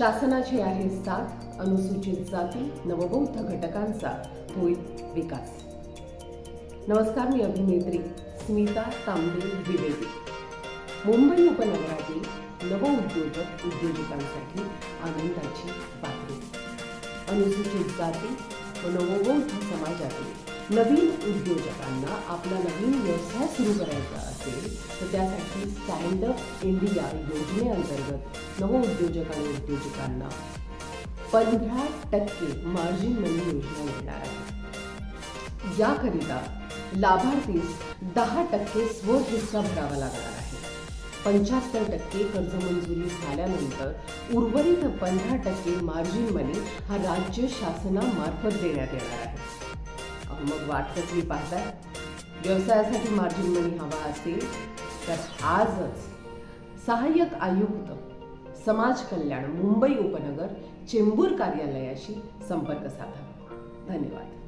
शासनाची आहे साथ अनुसूचित जाती नवबौद्ध घटकांचा होईल विकास. नमस्कार मी अभिनेत्री स्मिता तांबे द्विवेदी. मुंबई उपनगरातील नवउद्योजक उद्योजकांसाठी आनंदाची बातमी. अनुसूचित जाती व नवबौद्ध समाज नवीन उद्योजकांना आपला नवीन व्यवसाय सुरू करायचा असेल तर त्यासाठी स्टँडअप इंडिया योजनेअंतर्गत नवउद्योजक आणि उद्योजकांना पंधरा टक्के मार्जिन मनी योजना मिळणार आहे. याकरिता लाभार्थीस दहा टक्के स्वहिस्सा भरावा लागणार आहे. पंच्याहत्तर टक्के कर्ज मंजुरी झाल्यानंतर उर्वरित पंधरा टक्के मार्जिन मनी हा राज्य शासनामार्फत देण्यात येणार आहे. मग वाट पाहताय? व्यवसायासाठी मार्जिन मनी हवा असेल तर आजच सहाय्यक आयुक्त समाज कल्याण मुंबई उपनगर चेंबूर कार्यालयाशी संपर्क साधा. धन्यवाद.